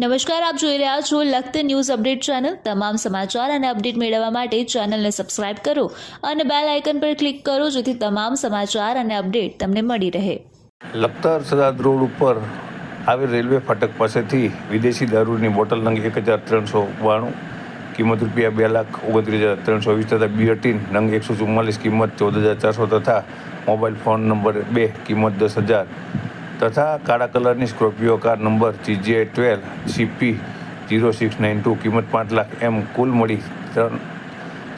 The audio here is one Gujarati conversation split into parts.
નમસ્કાર, આપ જોઈ રહ્યા છો લખત ન્યૂઝ અપડેટ ચેનલ. તમામ સમાચાર અને અપડેટ મેળવવા માટે ચેનલને સબસ્ક્રાઇબ કરો અને બેલ આઇકન પર ક્લિક કરો જેથી તમામ સમાચાર અને અપડેટ તમને મળી રહે. લખતર સદાદ રોડ ઉપર આવેલ રેલવે ફાટક પાસેથી વિદેશી દારૂની બોટલ નંગ એક હજાર ત્રણસો બાણું, કિંમત રૂપિયા બે લાખ ઓગણત્રીસ હજાર ત્રણસો વીસ તથા બીઅટીન નંગ એકસો ચુમ્માલીસ, કિંમત ચૌદ હજાર ચારસો તથા મોબાઈલ ફોન નંબર બે, કિંમત દસ હજાર તથા કાળા કલરની Scorpio car number GJ twelve CP zero six nine two, કિંમત પાંચ લાખ એમ કુલ મળી ત્રણ,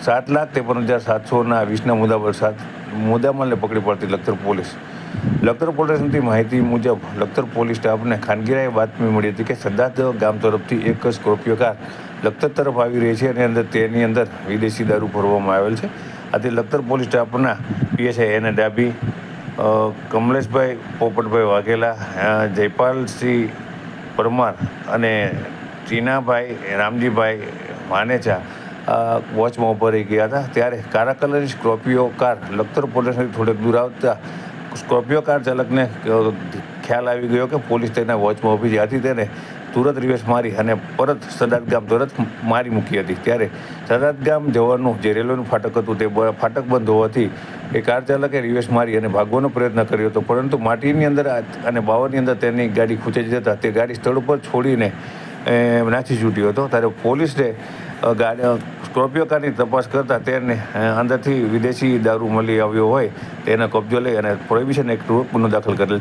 સાત લાખ ત્રેપન હજાર સાતસોના વીસના મુદ્દા પર સાત, મુદ્દામાલને પકડી પાડતી લખતર પોલીસ. લખતર પોલીસની માહિતી મુજબ લખતર પોલીસ સ્ટાફને ખાનગીરાએ બાતમી મળી હતી કે સદાત ગામ તરફથી એક સ્કોર્પિયો કાર લખતર તરફ આવી રહી છે અને અંદર તેની અંદર વિદેશી દારૂ ભરવામાં આવેલ છે. આથી લખતર પોલીસ સ્ટાફના પીએસઆઈ એને ડાબી કમલેશભાઈ, પોપટભાઈ વાઘેલા જયપાલસિંહ પરમાર અને ટીનાભાઈ, રામજીભાઈ માનેચા વોચમાં ઉભરી ગયા હતા. ત્યારે કાળા કલરની સ્કોર્પિયો કાર લખતર પોલીસથી થોડેક દૂર આવતા સ્કોર્પિયો કાર ચાલકને ખ્યાલ આવી ગયો કે પોલીસ તેના વોચમાં ઊભી છે તેને તુરંત રિવેશ મારી અને પરત સદાત ગામ તરત મારી મૂકી હતી. ત્યારે સદાત ગામ જવાનું જે રેલવેનું ફાટક હતું તે ફાટક બંધ હોવાથી એ કાર ચાલકે રિવેશ મારી અને ભાગવાનો પ્રયત્ન કર્યો હતો. પરંતુ માટીની અંદર અને બાવરની અંદર તેની ગાડી ખૂંચાઈ જતા તે ગાડી સ્થળ ઉપર છોડીને નાસી છૂટ્યો હતો. ત્યારે પોલીસને ગાડી સ્કોર્પિયો કારની તપાસ કરતા તેને અંદરથી વિદેશી દારૂ મળી આવ્યો હોય તેનો કબજો લઈ અને પ્રોહિબિશન એક્ટ ગુનો દાખલ કરેલ